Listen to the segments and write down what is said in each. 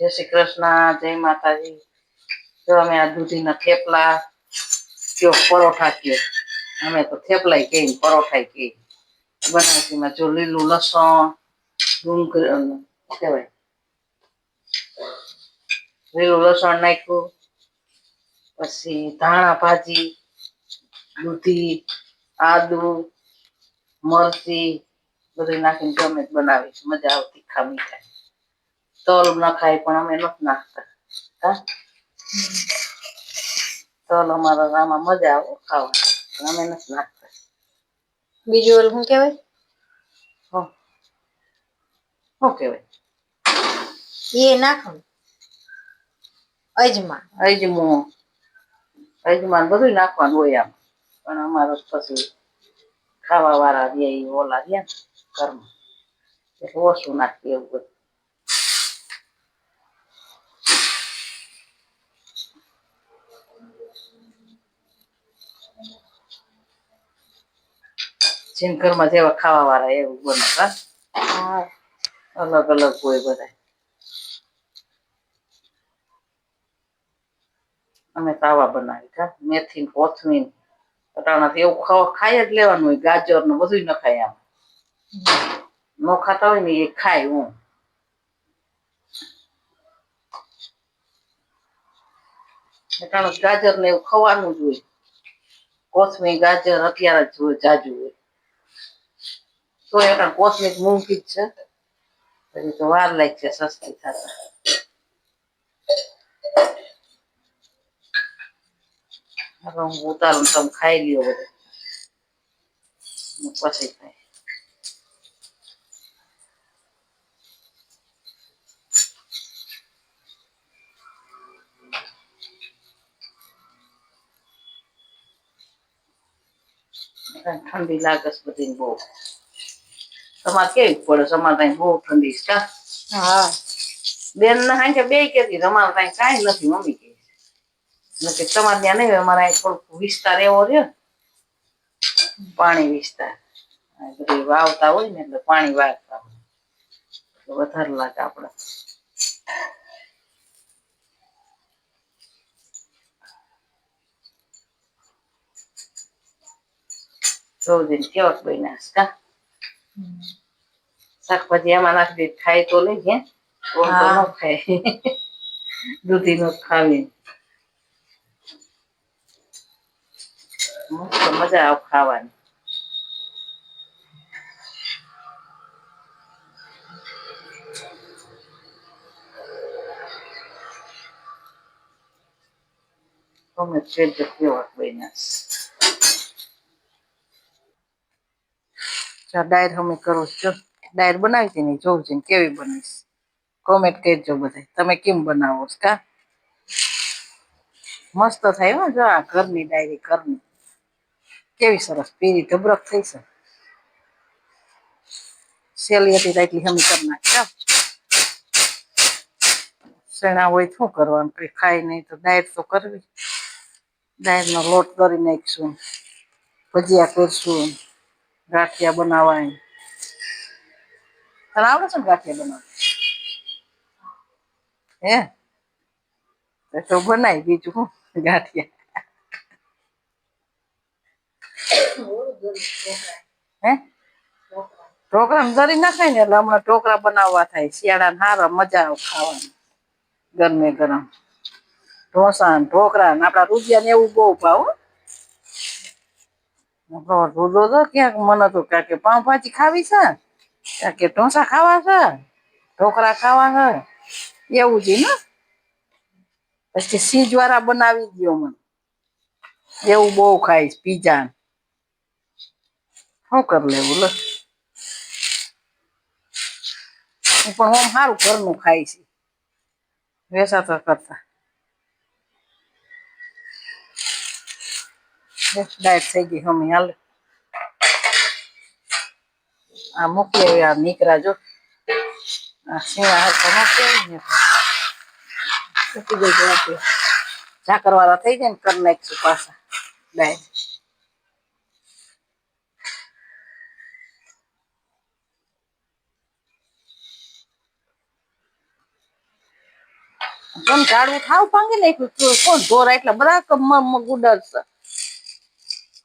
જય શ્રી કૃષ્ણ, જય માતાજી. જો અમે આ દૂધીના થેપલા કયો પરોઠા કયો અમે તો થેપલાય કહીએ પરોઠાય કહીએ. બનાવીમાં જો લીલું લસણ ડુંગળી કહેવાય? લીલું લસણ નાખ્યું, પછી ધાણા ભાજી, દૂધી, આદુ, મરચી બધું નાખીને ગમે તે બનાવી મજા આવતી ખા મીઠા તલ નખાય પણ અમે નથી નાખતા. તલ અમારા આમાં મજા આવે ખાવા પણ અમે નથી નાખતા. બીજું ઓલું શું કહેવાય? શું કહેવાય? એ નાખો અજમા. અજમો. અજમાન બધું નાખવાનું હોય આમ. પણ અમારે પછી ખાવા વાળા રહ્યા ઓલા રહ્યા ઘરમાં. એટલે ઓછું નાખીએ એવું બધું. જેમ ઘરમાં જેવા ખાવા વાળા એવું બને હા? હા. અલગ અલગ હોય બધા અમે તાવા બનાવી હા? મેથી કોથમીર પટાણા એવું ખાવા ખાઈ જ લેવાનું હોય ગાજર ને બધું ન ખાય આમ. ન ખાતા હોય ને એ ખાય હું. અટાણું ગાજર ને એવું ખવાનું જ હોય. કોથમીર ગાજર અત્યારે જ જાજુ હોય. તો અટાણ કોથમીર મૂંગી જ છે. પછી તો વાર લાગશે, સસ્તી થતા. હું ઉતારું તમે ખાઈ લ્યો બધું. પછી ખાય ઠંડી લાગે બધી બહુ. તમારે કેવી પડે? તમારે ત્યાં બહુ ઠંડી છે કા? હા. બેન ના હાંકે બે કેતી અમારે ત્યાં કાંઈ નથી મમ્મી કે નથી તમારે ત્યાં નહીં અમારે અહીં થોડોક વિસ્તાર એવો રહ્યો પાણી વિસ્તાર. બધું વાવતા હોય ને એટલે પાણી વાવતા હોય. વધારે લાગે આપણે રોજીને કેવાક બન્યા છે કા શાકભાજી આમાં નાખી દે ખાય તો લઈ ગયા તો ન ખાય. દૂધી નો ખાવી. મસ્ત મજા આવે ખાવાની. જ કેવાક બન્યા છે ડાયર અમે કરો છો. ડાયર બનાવી છે ને જોઉં છે કેવી બનીશ. કોમેન્ટ કરજો બધા તમે કેમ બનાવો કા? મસ્ત થાય હો, જો આ ઘરની ડાયરી, ઘરની. કેવી સરસ પીરી, ધબરક થઈ છે. સેલી હતી એટલી હમી કરી નાખ્યા શેણા હોય શું કરવાનું? કઈ ખાય નહીં તો ડાયટ તો કરવી. ડાયરનો લોટ કરી નાખીશું. ભજીયા કરશું. ગાંઠિયા બનાવાય. તને આવડે છે ને ગાંઠિયા બનાવવા? હે? તો બનાવી બીજું હું ગાંઠિયા. હે? ઢોકળા જરી નાખાય ને એટલે હમણાં ઢોકળા બનાવવા થાય. શિયાળા હારા મજા આવે ખાવાની. ગરમે ગરમ. ઢોસા ને ઢોકળા ને આપડા રૂપિયા ને એવું બહુ ભાવ હો. તો ક્યાંક. મને તો ક્યાંક કે પાઉંભાજી ખાવી છે? ક્યાંક કે, ઢોસા ખાવા છે? ઢોકળા ખાવા છે? એવું છે, ને? પછી સીજ વાળા બનાવી દો મને. એવું બહુ ખાઈશ પીઝા. શું કરી લેવું, લે? હું પણ હું સારું ઘરનું ખાઈ છે. વેસાતા કરતા. ડાયટ થઈ ગઈ હમી હાલ. આ મૂકી આ નીકળા જો. આ સિંહ હાથ મૂકી ઝાકર વાળા થઈ જાય ને, કરી નાખશું પાછા. ડાયટ કોણ ઝાડવું થાવ, ભાંગી નાખ્યું. કોણ ઢોરા એટલા બધા કમમાં ગુડરશે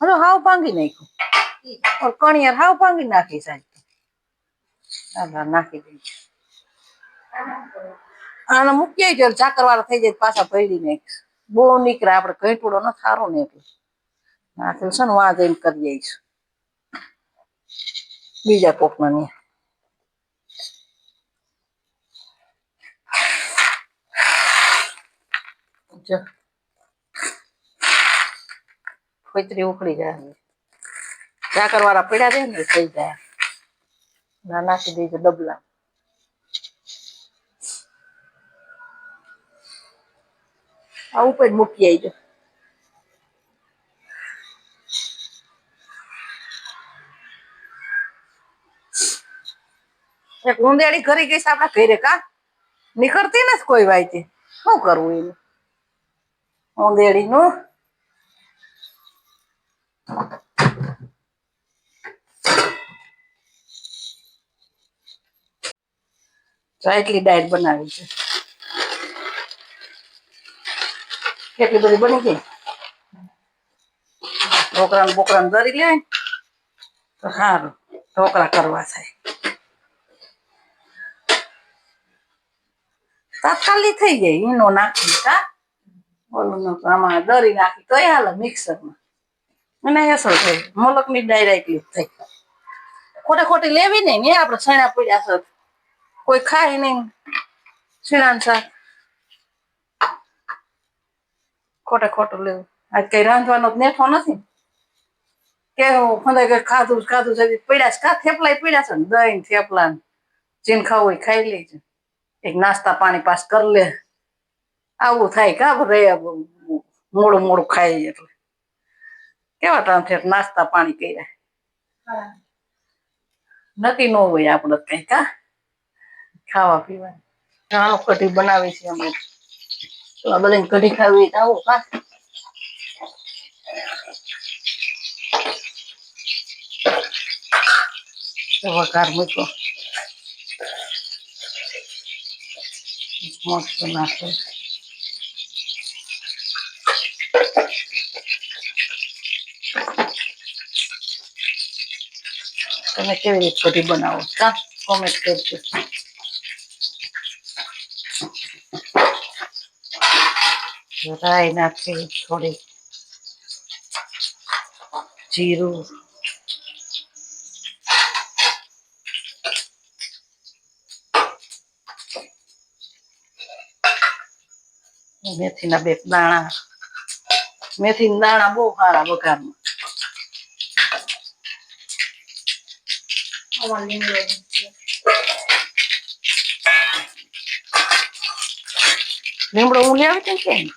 હવે હાવ ભાંગી નાખ્યું. કણિયાર હાવ ભાંગી નાખી સાહેબ. નાખી દઈ આને મૂકીએ જો ચાકર વાળા થઈ જાય પાછા ભરી ને બહુ નીકળે, આપણે ઘેટુડો ન થારો ને એટલે. નાખેલ છે ને વાં જઈને કરી આવીશ બીજા કોકના ને જો. ખોતરી ઉખડી જાય. ચાકર વાળા પીડા છે ને, થઈ જાય. ના, નાખી ડબલા. આ ઉપર મૂકી આવજો એક ઊંધેડી ઘરે ગઈ છે આપણા ઘરે કા? નીકળતી નથી કોઈ વાયથી શું કરવું એનું? ઊંધેડી નું એટલી ડાયટ બનાવી છે. કેટલી બધી બની ગઈ? ઢોકરા બોકરા દરી લે. તો સારું ઢોકરા કરવા થાય. તાત્કાલિક થઈ જાય, ઈનો નાખી કા ઓલું આમાં દરી નાખી તો હાલે મિક્સરમાં અને અસર થઈ. મલકની ડાયરેક્ટલી જ થઈ. ખોટે ખોટી લેવી નહીં ને, આપણે સણા પડ્યા છે. કોઈ ખાય નહીં. શીણાનું શાક. ખોટે ખોટું લેવું. આજ કઈ રાંધવાનો નેઠો નથી. કે ખંદાઈ ગઈ ખાધું ખાધું છે, પીડ્યા છે. કા થેપલા પડ્યા છે ને? દહીં, થેપલા ને. જેને ખાવું હોય ખાઈ લેજે એક નાસ્તા પાણી પાસ કરી લે. આવું થાય. કા રે મોડું મોડું ખાઈ એટલે. કેવા ત્રણ ફેર નાસ્તા પાણી કર્યા? નક્કી ન હોય આપણે કંઈક ખાવા પીવા ચાલો, કઢી બનાવી છે અમે. તો કઢી ખાવી આવો કા વઘાર મૂકો મસ્ત નાખે તમે કેવી રીતે કઢી બનાવો? કા કોમેન્ટ કરજો. રાઈ નાખી થોડી જીરું. મેથીના બે દાણા. મેથીના દાણા બહુ સારા વઘારમાં. આમાં લીમડો છે. લીમડો હું લઈ આવી હતી ને કેમ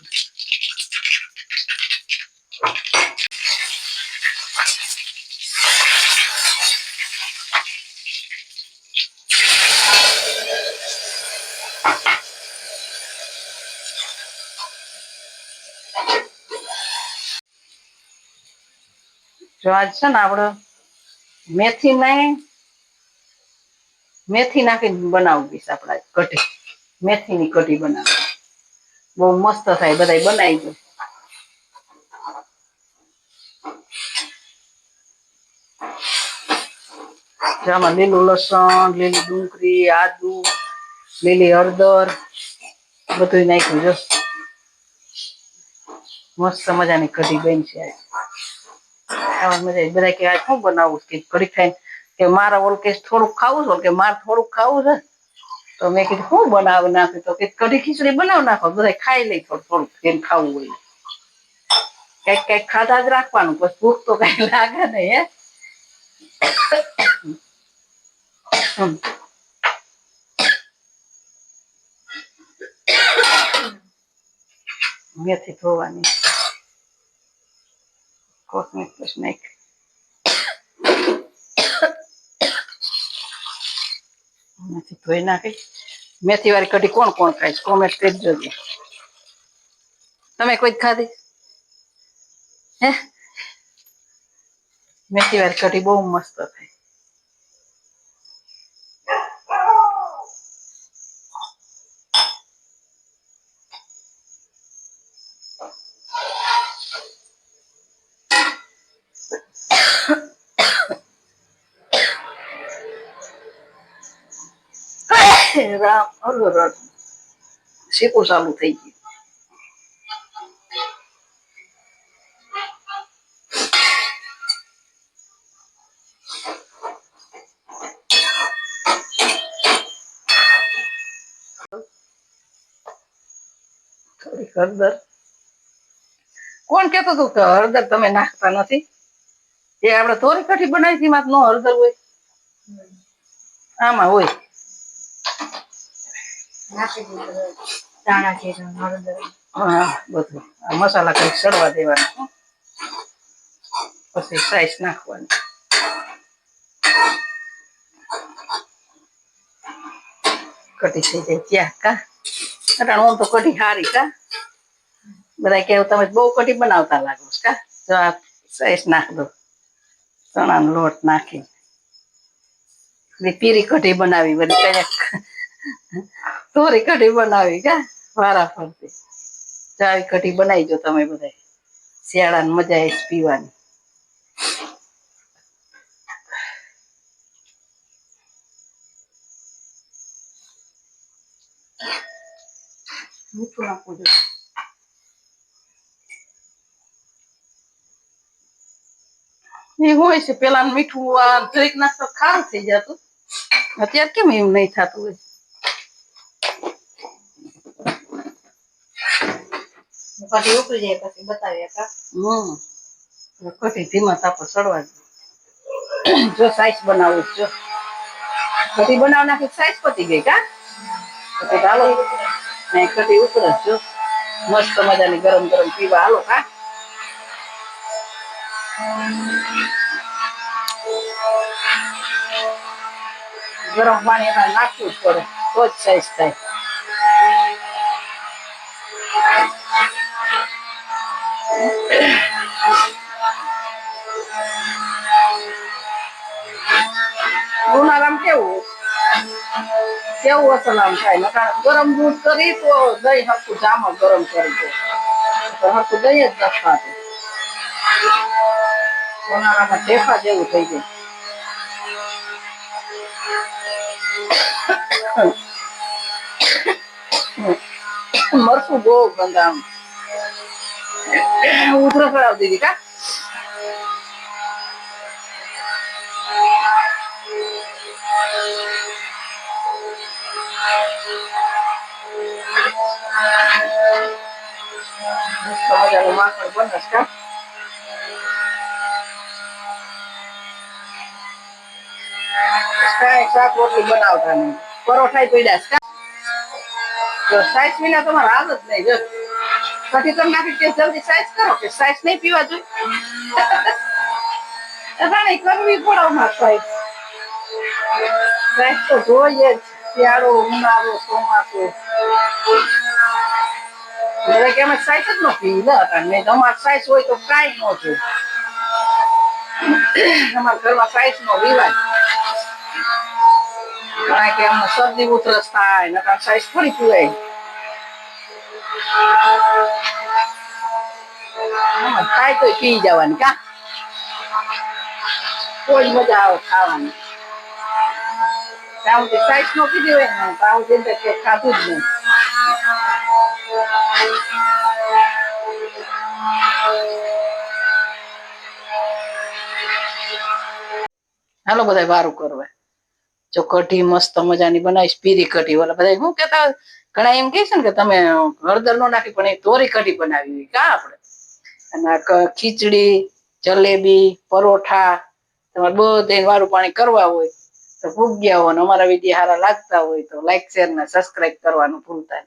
જો આજ છે ને આપડે મેથી નહીં મેથી નાખીને બનાવવી છે આપણે કઢી. કઢી મેથીની કઢી બનાવ બહુ મસ્ત થાય બધા બનાવી દો. જેમાં લીલું લસણ, લીલી ડુંગળી, આદુ, લીલી હળદર બધું નાખ્યું, જો. મસ્ત મજાની કઢી બની છે આમાં મજા. બધા કે શું બનાવું? કે, કઢી ખાઈને કે મારા ઓલ કે થોડુંક ખાવું છે, ઓલ કે મારે થોડુંક ખાવું છે. તો મેં કીધું શું બનાવી નાખ્યું તો કે કઢી ખીચડી બનાવી નાખો બધા ખાઈ લઈ થોડું થોડુંક જેમ ખાવું હોય કંઈક કંઈક ખાધા જ રાખવાનું, બસ ભૂખ તો કઈ લાગે નહીં, હે. મેથી ધોવાની. કોથમીર બસ નાખ મેથી ધોઈ નાખી. મેથી વાળી કઢી કોણ કોણ છે? કોમેન્ટ કરી જોજે તમે કોઈ ખાધી? હે? મેથી વાળી કઢી બહુ મસ્ત થાય. રામ હર હર શેકો ચાલુ થઈ થોડીક હળદર. કોણ કેતો હતું કે હળદર તમે નાખતા નથી? એ આપણે થોડી કઠી બનાવી હતી માં હળદર હોય. આમાં હોય. મસાલા કંઈક સડવા દેવાના. પછી સાઈઝ નાખવાની. કઢી થઈ જાય ત્યાં કા? કારણ હું તો કઢી હારી કા? બધા કેવું તમે બહુ કઢી બનાવતા લાગો કા? જો આ સાઈઝ નાખ દો. ચણાનો લોટ નાખી પીરી કઢી બનાવી, બધી કંઈક થોરી કઢી બનાવી કા, વારા ફરતી. ચાવી કઢી બનાવી જો તમે બધા શિયાળાની મજા આવી પીવાની. મીઠું નાખવું જોઈએ એ હોય છે પેલા મીઠું આ જરીક નાખતો ખારું થઈ જતું. અત્યારે કેમ એવું નહીં થતું હોય? પછી ઉકળી જાય પછી બતાવીએ કા હમ. કઢી ધીમા તાપો સડવા જો સાઈઝ બનાવું જો. કઢી બનાવ નાખી સાઈઝ પતી ગઈ કા? પછી હાલો. ને કઢી જો. મસ્ત મજાની ગરમ ગરમ પીવા. હાલો કા? ગરમ પાણી એમાં નાખવું જ પડે. તો જ સાઈઝ થાય. કેવું અસલામ થાય? નકાર ગરમ દૂધ કરી તો દહીં હરખું જામો ગરમ કરી દો. હરખું દહીં જ નથી ખાતું ઉનાળામાં ઢેફા જેવું થઈ ગયું. મરસું બહુ ગંદામ ઉધરસ દીધી કા? સાઈઝ વિના તમારે હાલ જ નહીં જો કઢી કરી નાખી સાઈઝ કરો કે સાઈઝ નહીં પીવા જોઈએ રાણી કરવી પડે અમારે સાઈઝ તો જોઈએ જ શિયાળો ઉનાળો ચોમાસું દરેક એમ સાઈઝ જ નથી પી લે નહીં તમારે સાઈઝ હોય તો કાંઈ ન જોઈએ અમારા ઘરમાં સાઈઝ નો રિવાજ. કારણ કે અમને શરદી ઉધરસ થાય, નકર સાઈઝ થોડી પીવાય થાય તો પી જવાની, કા? કોઈ મજા આવે ખાવાની. ત્યાં સુધી સાઈઝ નો પીધી હોય ને ત્યાં કે ખાધું જ નહીં. હાલો બધા વારું કરવા જો કઢી મસ્ત મજાની બનાવીશ, પીરી કઢી. ઓલા બધા શું કેતા ઘણા એમ કહે છે ને કે તમે હળદર નો નાખી, પણ એ તોરી કઢી બનાવી હોય. કા આપણે? અને ખીચડી, જલેબી, પરોઠા, તમારે બધે વારું પાણી કરવા હોય, તો ભૂગ્યા હોય અને અમારા વીડિયો સારા લાગતા હોય, તો લાઈક શેર ને સબસ્ક્રાઇબ કરવાનું ભૂલતા નહીં.